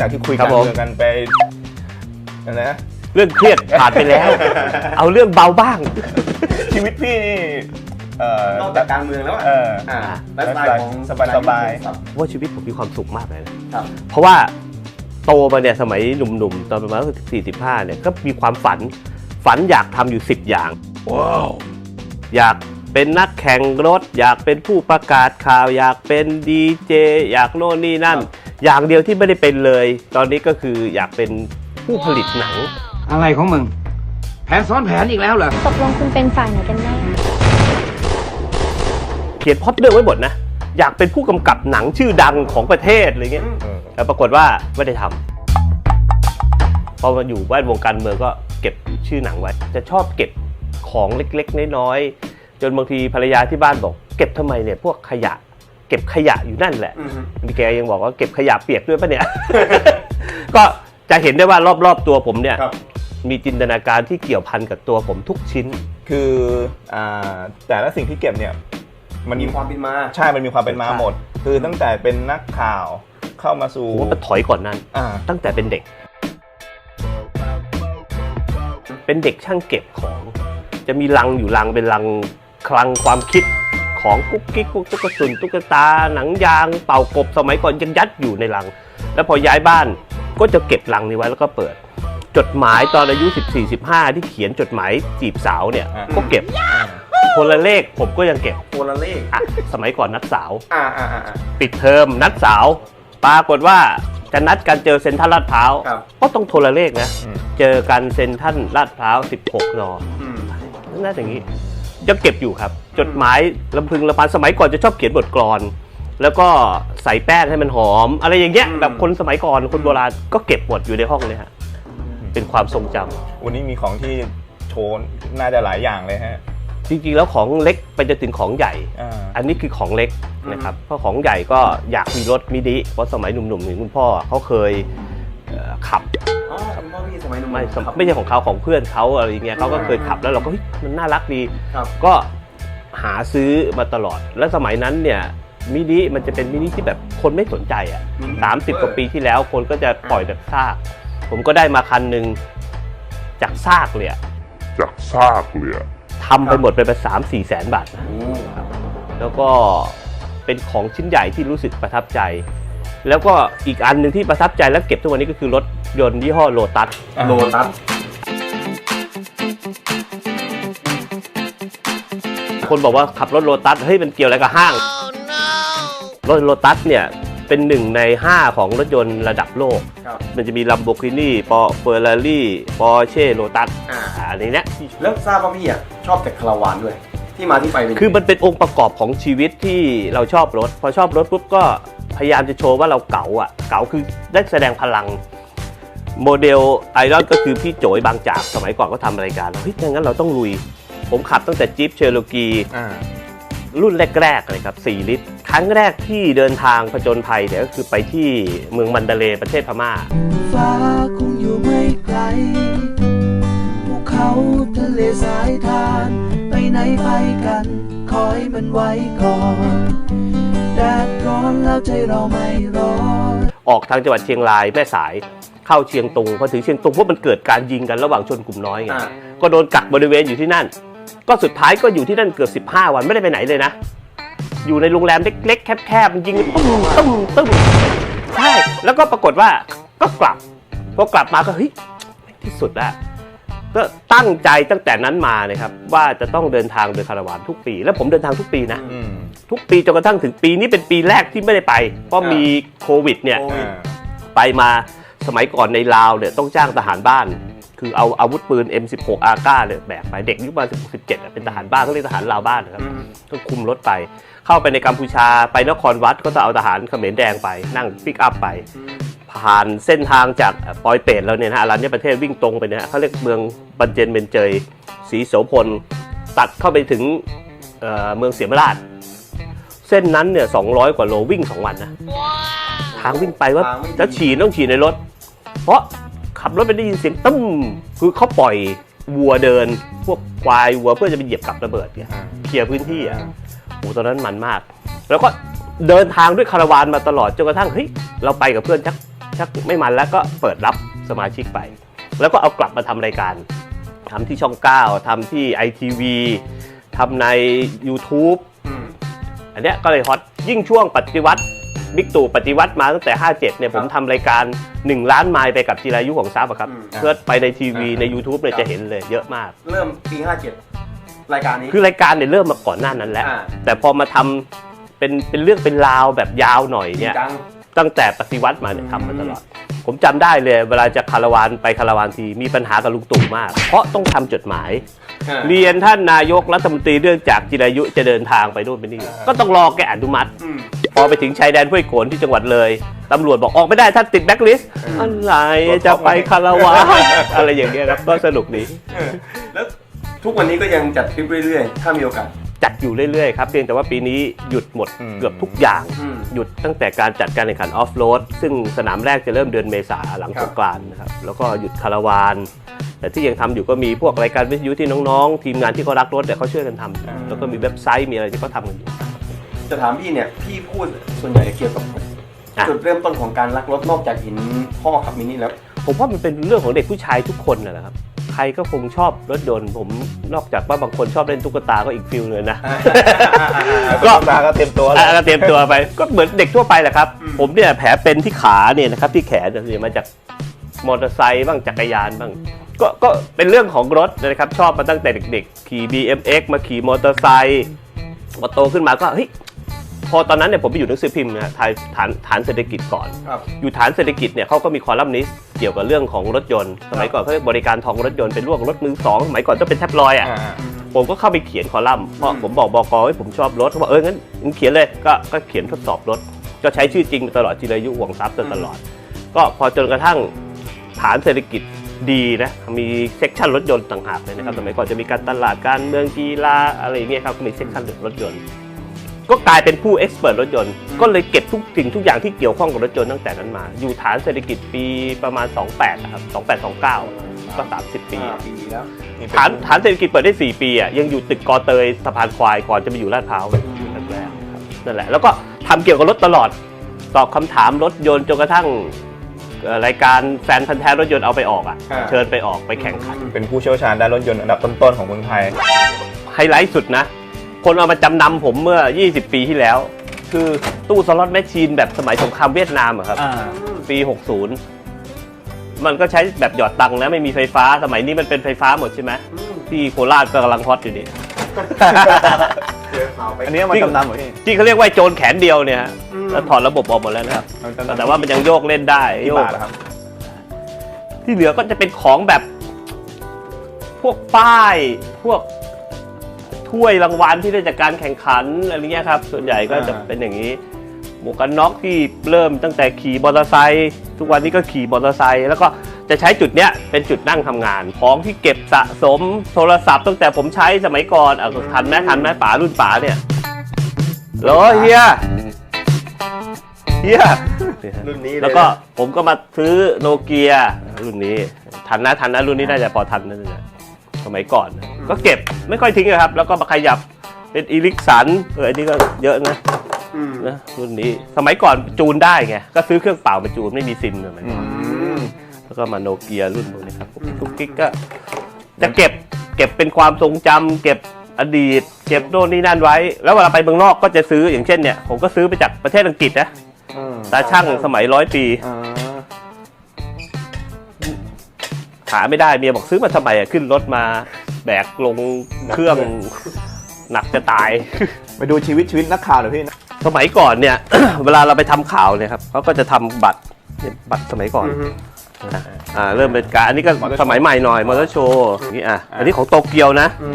พี่จิรายุอีกครั้งหลังจากที่คุยครัการบผม เมืองกันไปอะไรนะเรื่องเครียดผ่านไปแล้ว เอาเรื่องเบาบ้าง ชีวิตพี่นี่เอ่อนอกจากการเมืองแล้วอะเออ อ่าไลฟ์สไตล์ของสบายสบายครับว่าชีวิตผมมีความสุขมากเลยนะ ครับ เพราะว่าโตมาเนี่ยสมัยหนุ่มๆ ตอนประมาณสี่สิบห้าเนี่ยก็มีความฝันฝันอยากทำอยู่สิบอย่าง ว้าวอยากเป็นนักแข่งรถ อยากเป็นผู้ประกาศข่าว อยากเป็นดีเจอยากโน่นนี่นั่น อย่างเดียวที่ไม่ได้เป็นเลย ตอนนี้ก็คืออยากเป็นผู้ผลิตหนัง อะไรของมึง แผนซ้อนแผนอีกแล้วเหรอ ตกลงคุณเป็นฝ่ายไหนกันแน่ เขียนพล็อดเรื่องไว้หมดนะ อยากเป็นผู้กำกับหนังชื่อดังของประเทศอะไรเงี้ยเออแต่ปรากฏว่าไม่ได้ทำพอมาอยู่แวดวงการเมืองก็เก็บชื่อหนังไว้ จะชอบเก็บของเล็กๆ น้อยๆจนบางทีภรรยาที่บ้านบอก เก็บทำไมเนี่ยพวกขยะ เก็บขยะอยู่นั่นแหละอือฮึมีแกยังบอกว่าเก็บขยะเปียกด้วยปะเนี่ย ก็จะเห็นได้ว่ารอบๆตัวผมเนี่ยครับมีจินตนาการที่เกี่ยวพันกับตัวผมทุกชิ้น คืออ่าแต่ละสิ่งที่เก็บเนี่ย มันมีความเป็นมา ใช่ มันมีความเป็นมาหมด คือตั้งแต่เป็นนักข่าวเข้ามาสู่ผมว่ามันถอยก่อนนั้นอ่าตั้งแต่เป็นเด็ก เป็นเด็กช่างเก็บของ จะมีลังอยู่ลังเป็นลังคลังความคิด ของกุ๊กกิ๊กพวกตุ๊กตุนตุ๊กตา หนังยางเป่ากบสมัยก่อนยังยัดอยู่ในลัง แล้วพอย้ายบ้านก็จะเก็บลังนี้ไว้แล้วก็เปิด จดหมายตอนอายุ 14-15 ที่เขียนจดหมายจีบสาวเนี่ยอ่า ก็เก็บโทรเลขผมก็ยังเก็บโทรเลขอะสมัยก่อนนัดสาวอ่าอ่าอ่าอ่า ปิดเทอมนัดสาว ปรากฏว่าจะนัดกันเจอเซ็นทรัลลาดพร้าวครับ ก็ต้องโทรเลขนะ อืม เจอกันเซ็นทรัลลาดพร้าว 16นอืมน่าจะอย่างนี้ จะเก็บอยู่ครับ จดหมายลำพึงลำพันสมัยก่อนจะชอบเขียนบทกลอน แล้วก็ใส่แป้งให้มันหอม อะไรอย่างเงี้ยแบบคนสมัยก่อนคนโบราณก็เก็บหมดอยู่ในห้องเลยฮะเป็นความทรงจำวันนี้มีของที่โชว์น่าจะหลายอย่างเลยฮะจริงๆแล้วของเล็กไปจนถึงของใหญ่ อ่า อันนี้คือของเล็กนะครับ เพราะของใหญ่ก็อยากมีรถมินิเพราะสมัยหนุ่มๆหนึ่งคุณพ่อเขาเคยเอ่อ ขับอ๋อคุณพ่อพี่สมัยหนุ่มไม่ครับ ไม่ใช่ของเขาของเพื่อนเขาอะไรอย่างเงี้ยเขาก็เคยขับแล้วเราก็เฮ้ยมันน่ารักดี ครับ ก็หาซื้อมาตลอด และสมัยนั้นเนี่ยมินิมันจะเป็นมินิที่แบบคนไม่สนใจอะมินิ สามสิบกว่าปีที่แล้วคนก็จะปล่อยแบบซาก ผมก็ได้มาคันหนึ่งจากซากเลยอะจากซากเลยอะ ทำไปหมดไปไปสามสี่แสนบาทนะ โอ้ แล้วก็เป็นของชิ้นใหญ่ที่รู้สึกประทับใจ แล้วก็อีกอันหนึ่งที่ประทับใจและเก็บทุกวันนี้ก็คือรถยนต์ยี่ห้อโลตัส โลตัส คนบอกว่าขับรถโลตัสเฮ้ยมันเกี่ยวอะไรกับห้าง รถโลตัสเนี่ยเป็นหนึ่งใน 5 ของรถยนต์ระดับโลก ครับมันจะมีลัมโบกินีปอเฟอร์รารี่ปอร์เช่โลตัสอ่า อันนี้เนี่ยแล้วทราบว่าพี่อะชอบแต่คาราวานด้วย ที่มาที่ไปเป็นคือมันเป็นองค์ประกอบของชีวิตที่เราชอบรถ พอชอบรถปุ๊บก็ พยายามจะโชว์ว่าเราเก๋าอะ เก๋าคือได้แสดงพลัง โมเดลไอดอลก็คือพี่โจยบางจากสมัยก่อนก็ทำรายการเฮ้ยงั้นเราต้องลุย ผมขับตั้งแต่จี๊ปเชอร์โลกีอ่ารุ่นแรกๆเลยครับ 4 ลิตร ครั้งแรกที่เดินทางผจญภัยเนี่ยก็คือไปที่เมืองมันดาเลย์ประเทศพม่า ฟ้าคงอยู่ไม่ไกลภูเขาทะเลสายทาน ไปไหนไปกัน คอยมันไว้ก่อน แดดร้อนแล้วใจเราไม่ร้อนออกทางจังหวัดเชียงรายแม่สาย เข้าเชียงตุงพอถึงเชียงตุงพวกมันเกิดการยิงกันระหว่างชนกลุ่มน้อยไงอ่า ก็โดนกักบริเวณอยู่ที่นั่น ก็สุดท้ายก็อยู่ที่นั่นเกือบ15 วันไม่ได้ไปไหนเลยนะ อยู่ในโรงแรมเล็กๆแคบๆมันยิงกันตุ้มตุ้มตุ้มใช่แล้วก็ปรากฏว่าก็กลับพอกลับมาก็เฮ้ยที่สุดแล้วก็ตั้งใจตั้งแต่นั้นมานะครับว่าจะต้องเดินทางโดยคาราวานทุกปี แล้วผมเดินทางทุกปีนะ อืม ทุกปีจนกระทั่งถึงปีนี้เป็นปีแรกที่ไม่ได้ไป เพราะมีโควิดเนี่ยโควิดอ่าไปมาสมัยก่อนในลาวเนี่ยต้องจ้างทหารบ้าน คือเอาอาวุธปืน M16 อาก้าเนี่ยแบกไปเด็กอายุประมาณ16 17อะเป็นทหารบ้านเขาเรียกทหารลาวบ้านนะครับอืมต้องคุมรถไป เข้าไปในกัมพูชาไปนครวัดก็ต้องเอาทหารเขมรแดงไปนั่งปิกอัพไป ผ่านเส้นทางจากปอยเปตแล้วเนี่ยนะฮะอรัญญประเทศวิ่งตรงไปเนี่ยฮะเขาเรียกเมืองบันเจนเบนเจยศรีโสพลตัดเข้าไปถึงเอ่อเมืองเสียมราช เส้นนั้นเนี่ย200 กว่าโลวิ่ง 2 วันนะทางวิ่งไปว่าทางไม่ดีจะฉี่ต้องฉี่ในรถ เพราะขับรถไปได้ยินเสียงตึ้มคือเขาปล่อยวัวเดิน พวกควายวัวเพื่อจะไปเหยียบกับระเบิดเนี่ยอ่าเคลียร์พื้นที่อะ โอ้ตอนนั้นมันมาก แล้วก็เดินทางด้วยคาราวานมาตลอดจนกระทั่งเฮ้ยเราไปกับเพื่อนชักชักไม่มันแล้วก็เปิดรับสมาชิกไป แล้วก็เอากลับมาทำรายการทำที่ช่อง 9ทำที่ ITV ทำใน YouTube อืมอันเนี้ยก็เลยฮอตยิ่งช่วงปฏิวัติบิ๊กตู่ปฏิวัติมาตั้งแต่ 57 เนี่ยผมทำรายการ 1 ล้านไมล์ไปกับจิรายุของซับอะครับอืม เพื่อไปในทีวีอ่าใน YouTube เนี่ยครับจะเห็นเลยเยอะมาก เริ่มปี 57 รายการนี้ คือรายการเนี่ยเริ่มมาก่อนหน้านั้นแล้ว อ่า แต่พอมาทำเป็นเป็นเรื่องเป็นราวแบบยาวหน่อยเนี่ย จัง ตั้งแต่ปฏิวัติมาเนี่ยอืมทำมาตลอด ผมจำได้เลย เวลาจะคาราวานไปคาราวานทีมีปัญหากับลุงตู่มาก เพราะต้องทำจดหมายอ่า เรียนท่านนายกรัฐมนตรีเรื่องจากจิรายุจะเดินทางไปโน่นไปนี่ ก็ต้องรอแกอนุมัติอืมพอไปถึงชายแดนห้วยโขนที่จังหวัดเลยตำรวจบอกออกไม่ได้ท่านติดแบ็คลิสต์อะไรจะไปคาราวานอะไรอย่างเงี้ยครับก็สนุกดีเออแล้วทุกวันนี้ก็ยังจัดทริปเรื่อยๆ ถ้ามีโอกาสจัดอยู่เรื่อยๆครับเพียงแต่ว่าปีนี้หยุดหมดอืมเกือบทุกอย่างอืมหยุดตั้งแต่การจัดการแข่งขันออฟโรดซึ่งสนามแรกจะเริ่มเดือนเมษาหลังครัสบงกรานต์นะครับแล้วก็หยุดคาราวาน แต่ที่ยังทำอยู่ก็มีพวกรายการวิทยุที่น้องๆ ทีมงานที่เขารักรถเนี่ยเขาช่วยกันทำแล้วก็มีเว็บไซต์มีอะไรที่เขาทำกันอยู่จะถามพี่เนี่ยพี่พูดส่วนใหญ่เกี่ยวกับอะจุดเริ่มต้นของการลักรถนอกจากเห็นพ่อขับมินิแล้ว ผมว่ามันเป็นเรื่องของเด็กผู้ชายทุกคนนะนะครับใครก็คงชอบรถยนต์ผมนอกจากว่าบางคนชอบเล่นตุ๊กตาก็อีกฟิลเลยนะก็ตาก็เต็มตัวเลยอะก็เตรียมตัวไปก็เหมือนเด็กทั่วไปแหละครับอืมผมเนี่ยแผลเป็นที่ขาเนี่ยนะครับที่แขนเนี่ยมาจากมอเตอร์ไซค์บ้างจักรยานบ้าง ก็ก็เป็นเรื่องของรถนะครับชอบมาตั้งแต่เด็กๆ ขี่ BMX มาขี่มอเตอร์ไซค์พอโตขึ้นมาก็เฮ้ยพอตอนนั้นเนี่ยผมไปอยู่หนังสือพิมพ์นะฐานฐานฐานเศรษฐกิจก่อน ครับ อยู่ฐานเศรษฐกิจเนี่ยเขาก็มีคอลัมนิสต์เกี่ยวกับเรื่องของรถยนต์ สมัยก่อนเขาเรียกบริการทองรถยนต์เป็นร่วงรถมือสองสมัยก่อนต้องเป็นแท็บลอยด์อะ อ่าผมก็เข้าไปเขียนคอลัมน์เพราะผมบอกบอกให้ผมชอบรถเขาบอกเอองั้นงั้นเขียนเลยก็ก็เขียนทดสอบรถ ก็ใช้ชื่อจริงมาตลอดจิรายุห่วงทรัพย์จนตลอด ก็พอจนกระทั่งฐานเศรษฐกิจ ดีนะมีเซกชันรถยนต์ต่างหากเลยนะครับสมัยก่อนจะมีการตลาดการเมืองกีฬาอะไรอย่างเงี้ยครับก็มีเซกชันรถยนต์ ก็กลายเป็นผู้เอ็กซ์เพรสรถยนต์ ก็เลยเก็บทุกสิ่งทุกอย่างที่เกี่ยวข้องกับรถยนต์ตั้งแต่นั้นมา อยู่ฐานเศรษฐกิจปีประมาณ 28นะครับ28 29 ก็ 30 ปีห้าปีแล้วนี่เป็นฐานฐานเศรษฐกิจเปิดได้ 4 ปีอะยังอยู่ตึกกอเตยสะพานควายก่อนจะไปอยู่ลาดพร้าวแรกๆครับนั่นแหละแล้วก็ทำเกี่ยวกับรถตลอดตอบคำถามรถยนต์จนกระทั่ง เอ่อรายการแฟนพันธ์แท้รถยนต์เอาไปออกอะ อ่า เชิญไปออกไปแข่งขัน เป็นผู้เชี่ยวชาญด้านรถยนต์อันดับต้นๆของเมืองไทย ไฮไลท์สุดนะ คนเอามาจำนำผมเมื่อ 20 ปีที่แล้ว คือตู้สล็อตแมชชีนแบบสมัยสงครามเวียดนามอะครับปี 60 มันก็ใช้แบบหยอดตังค์นะไม่มีไฟฟ้าสมัยนี้มันเป็นไฟฟ้าหมดใช่ไหมที่โคราชก็กำลังฮอตอยู่นี่เจอข่าวไปอันนี้เอามาจำนำเหรอพี่ ที่เขาเรียกว่าโจรแขนเดียวเนี่ยฮะอืม แล้วถอดระบบออกหมดแล้วนะครับเอาจำนำแต่ว่ามันยังโยกเล่นได้ที่โยกบาทนะครับ ที่เหลือก็จะเป็นของแบบ พวกป้ายพวกถ้วยรางวัลที่ได้จากการแข่งขันอะไรเงี้ยครับ ส่วนใหญ่ก็จะอ่าเป็นอย่างนี้หมวกกันน็อกที่เริ่มตั้งแต่ขี่มอเตอร์ไซค์ทุกวันนี้ก็ขี่มอเตอร์ไซค์แล้วก็จะใช้จุดเนี้ยเป็นจุดนั่งทำงาน ของที่เก็บสะสมโทรศัพท์ตั้งแต่ผมใช้สมัยก่อนอะทันไหมทันไหมป๋ารุ่นป๋าเนี่ยเหรอเฮีย เฮียรุ่นนี้เยแล้วก็ผมก็มาซื้อโนเกียรุ่นนี้ ทันนะทันนะรุ่นนี้น่าจะพอทันนั่นแหละสมัยก่อนนะก็เก็บไม่ค่อยทิ้งอะครับ แล้วก็มาขยับเป็นอีลิกสันเอออันนี้ก็เยอะนะอืมนะรุ่นนี้สมัยก่อนจูนได้ไงก็ซื้อเครื่องเป่ามาจูนไม่มีซิมเลยมัน อืม แล้วก็มาโนเกียรุ่นพวกนี้ครับทุกกิ๊กก็จะเก็บเก็บเป็นความทรงจำเก็บอดีต เก็บโน่นนี่นั่นไว้ แล้วเวลาไปเมืองนอกก็จะซื้ออย่างเช่นเนี่ย ผมก็ซื้อไปจากประเทศอังกฤษนะ อืมตาช่างสมัยร้อยปี อ่าหาไม่ได้เมียบอกซื้อมาทำไมอะขึ้นรถมาแบกลงเครื่องหนักจะตาย ไปดูชีวิตชีวิตนักข่าวหน่อยพี่สมัยก่อนเนี่ย เวลาเราไปทำข่าวเนี่ยครับเขาก็จะทำบัตรเนี่ยบัตรสมัยก่อนอืมนะอ่าเริ่มเป็นการอันนี้ก็ Motor Show สมัยใหม่หน่อยมอเตอร์โชว์อย่างนี้อะอันนี้ของโตเกียวนะ อื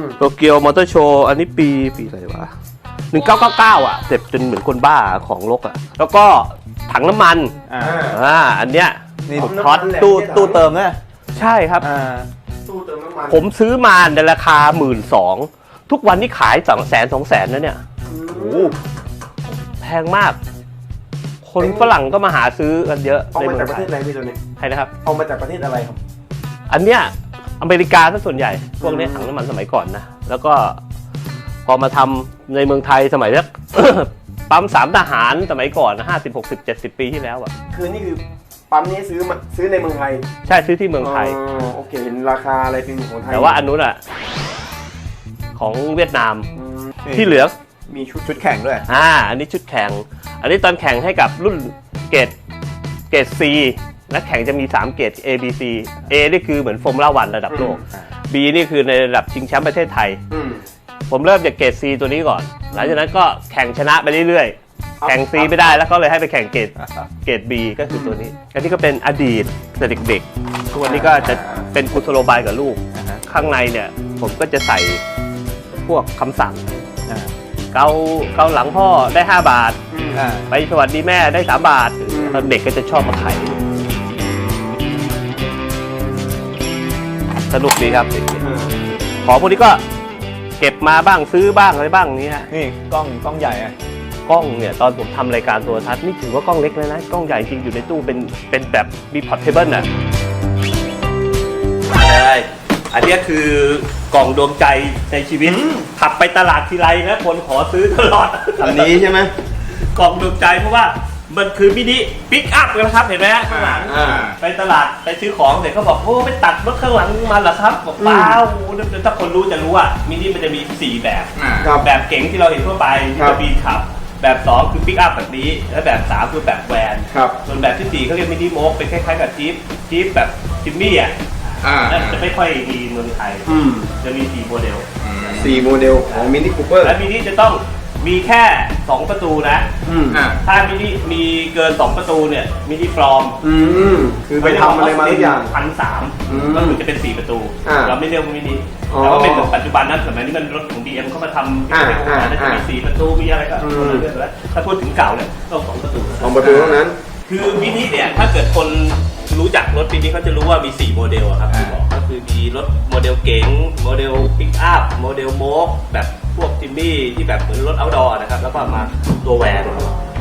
ม โตเกียวมอเตอร์โชว์อันนี้ปีปีอะไรวะ หนึ่งเก้าเก้าเก้าอะเจ็บจนเหมือนคนบ้าของลกอะ แล้วก็ถังน้ำมัน อ่าอ่า อันเนี้ย นี่เอาน้ำมันท็อตแหละตู้ที่ถามตู้เติมนะใช่ครับ อ่าตู้เติมน้ำมันผมซื้อมาในราคาหมื่นสองทุกวันนี้ขายสองแสนสองแสนนะเนี่ย โอ้แพงมาก คนฝรั่งก็มาหาซื้อกันเยอะเอาในมาเมือจากงประไทเทยศอะไรพี่ตัวนี้ใช่นะครับ เอามาจากประเทศอะไรครับ อันเนี้ยอเมริกาซะส่วนใหญ่ พวกเนี้ยถังน้ำมันสมัยก่อนนะ แล้วก็ พอมาทำในเมืองไทยสมัยแรกปปั๊มสามทหารสมัยก่อนห้าสิบหกสิบเจ็ดสิบปีที่แล้วอะคือนี่คือปั๊มนี้ซื้อมาซื้อในเมืองไทย ใช่ซื้อที่เมืองไทยอ๋อโอเคเห็นราคาอะไรเป็นของไทยแต่ว่าอันนู้นอะของเวียดนามอืมที่เหลือมีชุดชุดแข่งด้วย อ่า อันนี้ชุดแข่ง อันนี้ตอนแข่งให้กับรุ่นเกรดเกรด C และแข่งจะมี 3 เกรด A B C A นี่คือเหมือนโฟมล่าวันระดับโลก B นี่คือในระดับชิงแชมป์ประเทศไทยอืม ผมเริ่มจากเกรด C ตัวนี้ก่อน หลังจากนั้นก็แข่งชนะไปเรื่อยๆ แข่ง C ไม่ได้แล้วก็เลยให้ไปแข่งเกรดเกรด B ก็คือตัวนี้อันนี้ก็เป็นอดีตแต่เด็กๆทุกวันนี้ก็จะเป็นกุศโลบายกับลูก ข้างในเนี่ยผมก็จะใส่พวกคำสั่งอ่าเกาเกาหลังพ่อได้ 5 บาทอ่าไปสวัสดีแม่ได้ 3 บาทตอนเด็กก็จะชอบมาไขสนุกดีครับ ของพวกนี้ก็ เก็บมาบ้างซื้อบ้างอะไรบ้างนี้ฮะนี่กล้องกล้องใหญ่อะกล้องเนี่ยตอนผมทำรายการโทรทัศน์นี่ถือว่ากล้องเล็กแล้วนะกล้องใหญ่จริงอยู่ในตู้เป็นเป็นแบบมีพอร์ตเทเบิลน่ะเลยอันเนี้ยคือกล่องดวงใจในชีวิตขับไปตลาดทีไรนะคนขอซื้อตลอด อันนี้ใช่ไหม กล่องดวงใจเพราะว่า มันคือมินิปิกอัพนะครับเห็นไหมฮะข้างหลังอ่า ไปตลาดไปซื้อของเสร็จเขาบอกโอ้ไปตัดรถข้างหลังมาเหรอครับบอกเปล่าโอ้โหถ้าคนรู้จะรู้ว่ามินิมันจะมีสี่แบบครับ แบบเก๋งที่เราเห็นทั่วไปที่ครับจะมีขับ แบบ2คือปิกอัพแบบนี้ และแบบ3คือแบบแวนครับส่วนแบบที่4เขาเรียกมินิโมกเป็นคล้ายๆกับจี๊ปจี๊ปแบบจิมมี่อะอ่านั่นจะไม่ค่อยมีเมืองไทยอืม จะมี4โมเดล สี่โมเดลของมินิคูเปอร์ และมินิจะต้อง มีแค่ 2 ประตูนะ อืมถ้ามินิมีเกิน 2 ประตูเนี่ยมินิฟลอมอืมคือไปทำอะไรมาทุกอย่างพันสามอืมก็คือจะเป็น 4 ประตู อ่าเราไม่เรียกว่ามินิอ๋อแต่ว่าเป็นแบบปัจจุบันนะสมัยนี้มันรถของ BM เขามาทำอ่าเป็นโรงงานแล้วจะมีอ่าสี่ประตูมีอะไรก็อืมคนละเรื่องแล้วถ้าพูดถึงเก่าเนี่ยต้องสองประตู สองประตูเท่านั้น คือมินิเนี่ยถ้าเกิดคนรู้จักรถมินิเขาจะรู้ว่ามี 4 โมเดลอะครับที่บอกก็คือมีรถโมเดลเก๋งโมเดลปิกอัพโมเดลโมกแบบ พวกจิมมี่ที่แบบเหมือนรถ outdoor นะครับ แล้วก็มาตัวแวน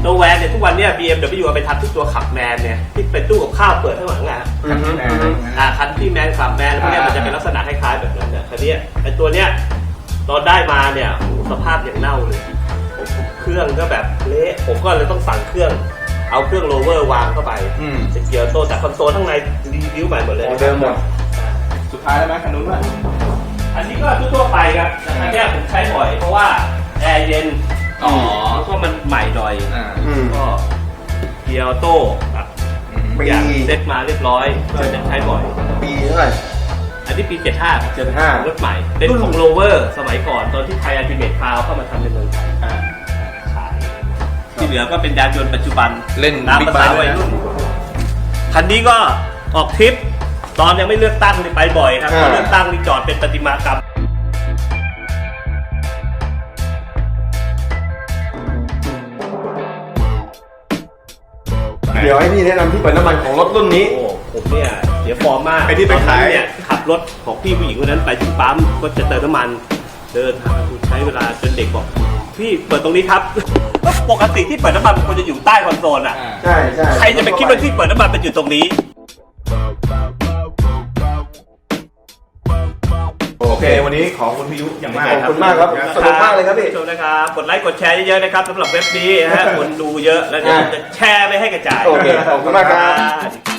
ตัวแวนเนี่ยทุกวันเนี่ย BMW เอาไปทำที่ตัวขับแมนเนี่ยที่เป็นตู้กับข้าวเปิดข้างหลังอะอืมอืมอืมอ่าคันที่แมนขับแมนพวกเนี้ยมันจะเป็นลักษณะคล้ายๆแบบนั้นเนี่ยคันเนี้ยไอตัวเนี้ยตอนได้มาเนี่ยโอ้โหสภาพอย่างเน่าเลยเครื่องก็แบบเละผมก็เลยต้องสั่งเครื่อง เอาเครื่องโลเวอร์วางเข้าไปอืม จะเกียร์โตแต่คอนโซลข้างในรีวิวใหม่หมดเลยโมเดิมหมด สุดท้ายแล้วไหมคันนู้นว่ะ อันนี้ก็ทั่วๆไปครับแต่อันเนี้ยผมใช้บ่อยเพราะว่าแอร์เย็นอ๋อ แล้วก็มันใหม่หน่อยอ่าอืมก็เกียร์ออโต้แบบปีอย่างเซ็ตมาเรียบร้อยก็จะใช้บ่อย ปีเท่าไหร่ อันนี้ปี75ครับ75 รถใหม่ เป็นของโรเวอร์สมัยก่อนตอนที่ไทยอันติเมทคาวเข้ามาทำในเมืองไทยอ่าขายที่เหลือก็เป็นยานยนต์ปัจจุบันเล่นตามบิ๊กภาไบษาค์วัยนะรุ่นคันนี้ก็ออกทริป ตอนยังไม่เลือกตั้งนี่ไปบ่อยครับพอเลือกตั้งนี่จอดเป็นประติมากรรมเดี๋ยวให้พี่แนะนำที่เปิดน้ำมันของรถรุ่นนี้ โอ้ผมเนี่ยเสียฟอร์มมากไอ้ที่ไปตอนนั้นขายเนี่ยขับรถของพี่ผู้หญิงคนนั้นไปถึงปั๊มก็จะเติมน้ำมัน เดินหาใช้เวลาจนเด็กบอกพี่เปิดตรงนี้ครับ ปกติที่เปิดน้ำมันมันควรจะอยู่ใต้คอนโซลอะอ่าใช่ใช่ใครจะไปคิดว่าที่เปิดน้ำมันเป็นอยู่ตรงนี้ เควันนี้ขอบคุณพี่ยุอย่างมากขอบคุณมากครับสนุกมากเลยครับพี่ชมนะครับกดไลค์กดแชร์เยอะๆนะครับสำหรับเว็บนี้นะฮะคนดูเยอะแล้วเดี๋ยวผมจะแชร์ไปให้กระจายโอเคขอบคุณมากครับบ